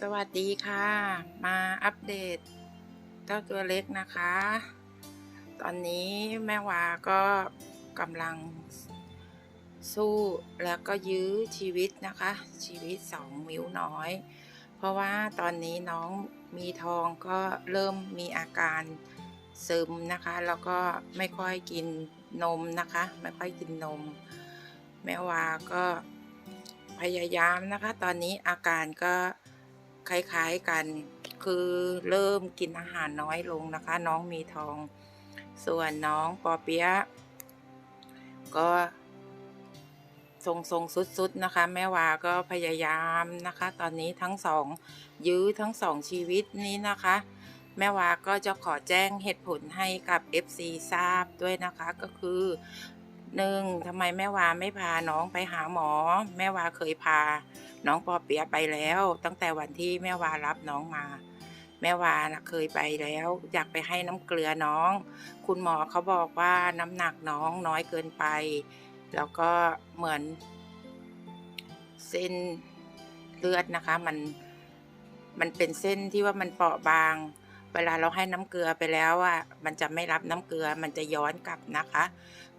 สวัสดีค่ะ มาอัปเดตเจ้าตัวเล็กนะคะ ตอนนี้แม่วาก็กำลังสู้แล้วก็ยื้อชีวิตนะคะ ชีวิตสองมิ้วน้อย เพราะว่าตอนนี้น้องมีทองก็เริ่มมีอาการซึมนะคะ แล้วก็ไม่ค่อยกินนมนะคะ ไม่ค่อยกินนม แม่วาก็พยายามนะคะ ตอนนี้อาการก็ ล้ายๆกัน คือเริ่มกินอาหารน้อยลงนะคะ น้องมีทอง ส่วนน้องปอเปียะก็ทรงทรงๆสุดๆนะคะ แม่วาก็พยายามนะคะ ตอนนี้ทั้งสองยื้อทั้งสองชีวิตนี้นะคะ แม่วาก็จะขอแจ้งเหตุผลให้กับ FC ทราบด้วยนะคะก็คือ นึ่งทำไมแม่วาไม่พาน้องไปหาหมอ แม่วาเคยพา น้องปอเปียไปแล้ว ตั้งแต่วันที่แม่วารับน้องมา แม่วานะเคยไปแล้ว อยากไปให้น้ำเกลือน้อง คุณหมอเขาบอกว่าน้ำหนักน้องน้อยเกินไป แล้วก็เหมือน เส้นเลือดนะคะ มันมันเป็นเส้นที่ว่ามันเปราะบาง เวลาเราให้น้ำเกลือไปแล้วอะมันจะไม่รับน้ำเกลือมันจะย้อนกลับนะคะ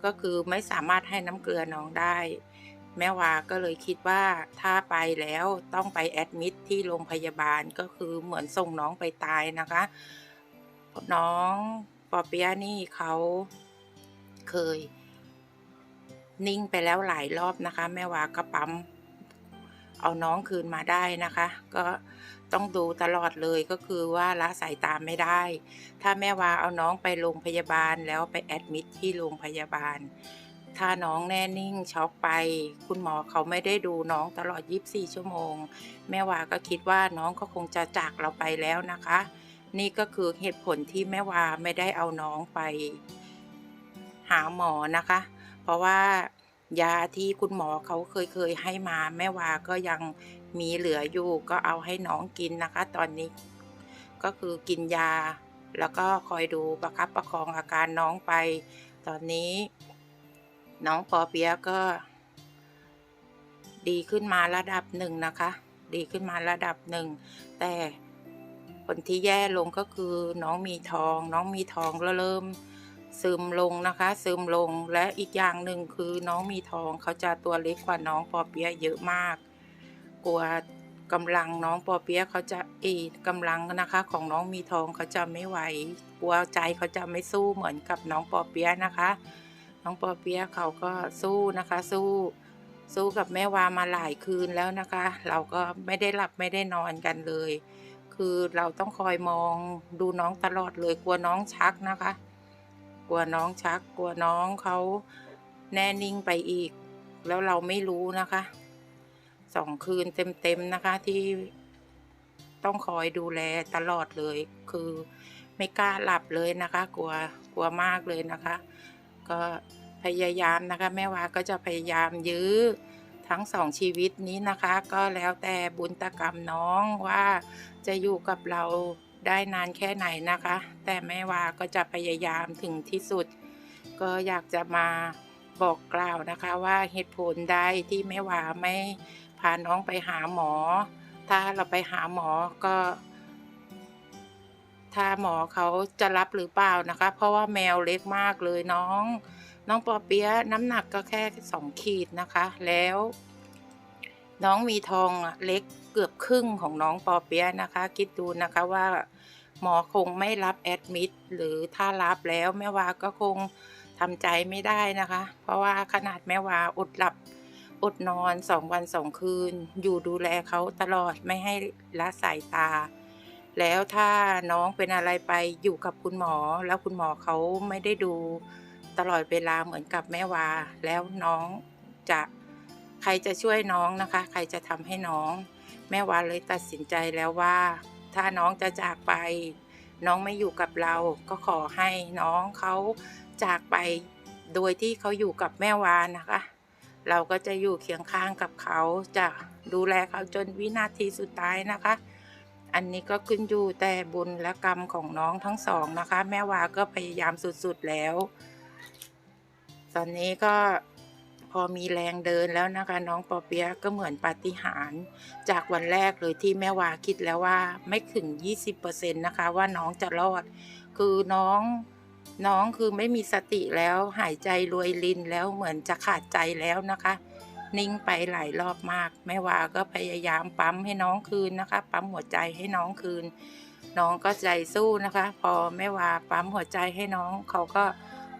ก็คือไม่สามารถให้น้ำเกลือน้องได้ แม่วาก็เลยคิดว่าถ้าไปแล้วต้องไปแอดมิดที่โรงพยาบาลก็คือเหมือนส่งน้องไปตายนะคะ น้องปอเปียนี่เขาเคย นิ่งไปแล้วหลายรอบนะคะ แม่วาก็ปั๊ม เอาน้องคืนมาได้นะคะ ก็ต้องดูตลอดเลยก็คือว่าละสายตามไม่ได้ ถ้าแม่วาเอาน้องไปโรงพยาบาลแล้วไปแอดมิดที่โรงพยาบาล ถ้าน้องแน่นิ่งช็อกไป คุณหมอเขาไม่ได้ดูน้องตลอด 24 ชั่วโมง แม่วาก็คิดว่าน้องก็คงจะจากเราไปแล้วนะคะ นี่ก็คือเหตุผลที่แม่วาไม่ได้เอาน้องไป หาหมอนะคะ เพราะว่า ยาที่คุณหมอเขาเคยเคยให้มาแม่วาก็ยังมีเหลืออยู่ ก็เอาให้น้องกินนะคะ ตอนนี้ก็คือกินยา แล้วก็คอยดูประคับประคองอาการน้องไป ตอนนี้ น้องปอเปียะก็ ดีขึ้นมาระดับหนึ่งนะคะ ดีขึ้นมาระดับหนึ่งแต่ผลที่แย่ลงก็คือน้องมีทอง น้องมีทองแล้วเริ่ม ซึมลงนะคะ ซึมลงและอีกอย่างหนึ่งคือน้องมีทองเขาจะตัวเล็กกว่าน้องปอเปียะเยอะมาก กลัวกำลังน้องปอเปียะเขาจะเอกกำลังนะคะ ของน้องมีทองเขาจะไม่ไหวกลัวใจเขาจะไม่สู้เหมือนกับน้องปอเปียะนะคะ น้องปอเปียะเขาก็สู้นะคะ สู้สู้กับแม่วามาหลายคืนแล้วนะคะ เราก็ไม่ได้หลับไม่ได้นอนกันเลย คือเราต้องคอยมองดูน้องตลอดเลยกลัวน้องชักนะคะ กลัวน้องชัก กลัวน้องเขาแน่นิ่งไปอีก แล้วเราไม่รู้นะคะสองคืนเต็มๆนะคะที่ต้องคอยดูแลตลอดเลย คือไม่กล้าหลับเลยนะคะ กลัวกลัวมากเลยนะคะ ก็พยายามนะคะ แม่วาก็จะพยายามยื้อทั้งสองชีวิตนี้นะคะ ก็แล้วแต่บุญตกรรมน้องว่าจะอยู่กับเรา ได้นานแค่ไหนนะคะ แต่แม่วาก็จะพยายามถึงที่สุด ก็อยากจะมาบอกกล่าวนะคะว่าเหตุผลใดที่แม่วาไม่พาน้องไปหาหมอ ถ้าเราไปหาหมอก็ ถ้าหมอเขาจะรับหรือเปล่านะคะ เพราะว่าแมวเล็กมากเลยน้อง น้องปอเปี๊ยะน้ำหนักก็แค่สองขีดนะคะ แล้ว น้องมีทองเล็กเกือบครึ่งของน้องปอเปี๊ยะนะคะ คิดดูนะคะว่า หมอคงไม่รับแอดมิดหรือถ้ารับแล้วแม่วาก็คงทำใจไม่ได้นะคะ เพราะว่าขนาดแม่วาอดหลับอดนอนสองวันสองคืน อยู่ดูแลเขาตลอดไม่ให้ละสายตา แล้วถ้าน้องเป็นอะไรไปอยู่กับคุณหมอ แล้วคุณหมอเขาไม่ได้ดูตลอดเวลาเหมือนกับแม่วา แล้วน้องจะใครจะช่วยน้องนะคะ ใครจะทำให้น้อง แม่วาเลยตัดสินใจแล้วว่า ถ้าน้องจะจากไป น้องไม่อยู่กับเรา ก็ขอให้น้องเขาจากไป โดยที่เขาอยู่กับแม่วานะคะ เราก็จะอยู่เคียงข้างกับเขาจะดูแลเขาจนวินาทีสุดท้ายนะคะ อันนี้ก็ขึ้นอยู่แต่บุญและกรรมของน้องทั้งสองนะคะ แม่วาก็พยายามสุดๆแล้ว ตอนนี้ก็ อมีแรงเดินแล้วนะคะ น้องปอเปี๊ยะก็เหมือนปาฏิหาริย์จากวันแรกเลยที่แม่วาคิดแล้วว่าไม่ถึง 20%นะคะว่าน้องจะรอด คือน้องน้องคือไม่มีสติแล้วหายใจรวยลินแล้วเหมือนจะขาดใจแล้วนะคะ นิ่งไปหลายรอบมากแม่วาก็พยายามปั๊มให้น้องคืนนะคะ ปั๊มหัวใจให้น้องคืน น้องก็ใจสู้นะคะ พอแม่วาปั๊มหัวใจให้น้องเขาก็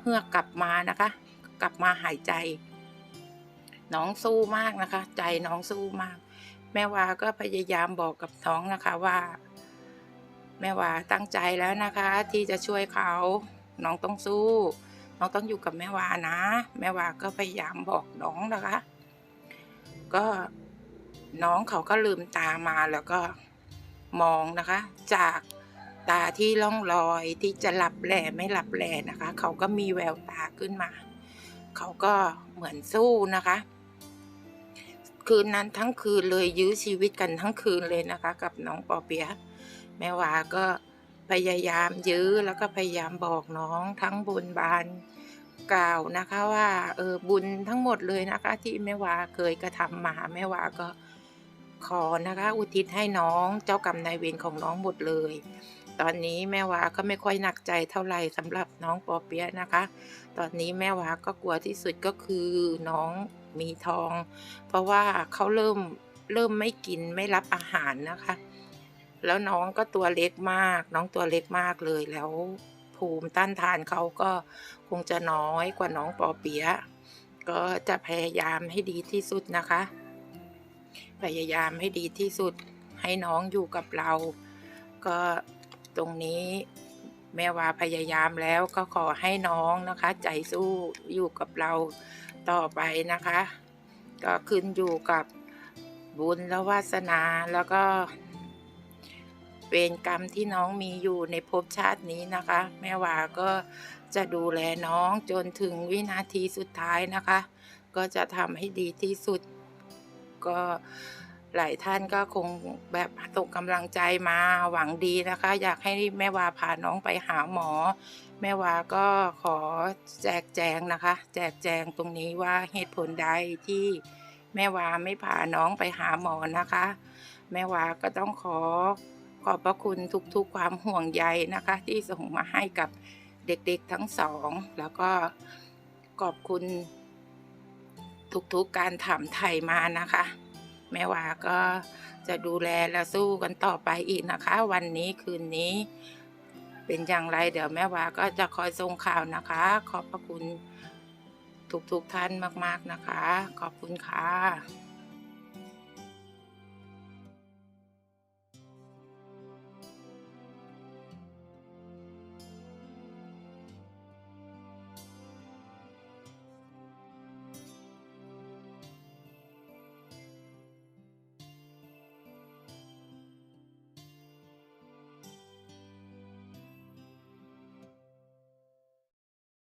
เฮือกกลับมานะคะ กลับมาหายใจ น้องสู้มากนะคะ ใจน้องสู้มาก แม่วาก็พยายามบอกกับน้องนะคะว่า แม่วาตั้งใจแล้วนะคะ ที่จะช่วยเขาน้องต้องสู้ น้องต้องอยู่กับแม่วานะ แม่วาก็พยายามบอกน้องนะคะ ก็น้องเขาก็ลืมตามาแล้วก็มองนะคะ จากตาที่ล่องลอยที่จะหลับแหล่ไม่หลับแหล่นะคะ เขาก็มีแววตาขึ้นมา เขาก็เหมือนสู้นะคะ คืนนั้นทั้งคืนเลยยื้อชีวิตกันทั้งคืนเลยนะคะ กับน้องปอเปียะแม่วาก็พยายามยื้อแล้วก็พยายามบอกน้องทั้งบุญบานกล่าวนะคะว่าเออบุญทั้งหมดเลยนะคะ ที่แม่วาเคยกระทำมาแม่วาก็ขอนะคะ อุทิศให้น้องเจ้ากรรมนายเวรของน้องหมดเลย ตอนนี้แม่วาก็ไม่ค่อยหนักใจเท่าไหร่สำหรับน้องปอเปี๊ยะนะคะ ตอนนี้แม่วาก็กลัวที่สุดก็คือน้อง มีทอง เพราะว่าเขาเริ่มเริ่มไม่กินไม่รับอาหารนะคะ แล้วน้องก็ตัวเล็กมาก น้องตัวเล็กมากเลยแล้วภูมิต้านทานเขาก็คงจะน้อยกว่าน้องปอเปี๊ยะก็จะพยายามให้ดีที่สุดนะคะ พยายามให้ดีที่สุดให้น้องอยู่กับเรา ก็ตรงนี้ แม่วาพยายามแล้วก็ขอให้น้องนะคะ ใจสู้อยู่กับเราต่อไปนะคะ ก็ขึ้นอยู่กับบุญและวาสนาแล้วก็เวรกรรมที่น้องมีอยู่ในภพชาตินี้นะคะ แม่วาก็จะดูแลน้องจนถึงวินาทีสุดท้ายนะคะ ก็จะทำให้ดีที่สุดก็ หลายท่านก็คงแบบส่งกำลังใจมาหวังดีนะคะ อยากให้แม่วาพาน้องไปหาหมอ แม่วาก็ขอแจกแจงนะคะ แจกแจงตรงนี้ว่าเหตุผลใดที่แม่วาไม่พาน้องไปหาหมอนะคะ แม่วาก็ต้องขอขอบพระคุณทุกๆความห่วงใยนะคะ ที่ส่งมาให้กับเด็กๆทั้งสอง แล้วก็ขอบคุณทุกๆการถามไถ่มานะคะ แม่วาก็จะดูแลและสู้กันต่อไปอีกนะคะ วันนี้คืนนี้ เป็นอย่างไรเดี๋ยวแม่วาก็จะคอยส่งข่าวนะคะ ขอบพระคุณทุกๆท่านมากๆนะคะ ขอบคุณค่ะ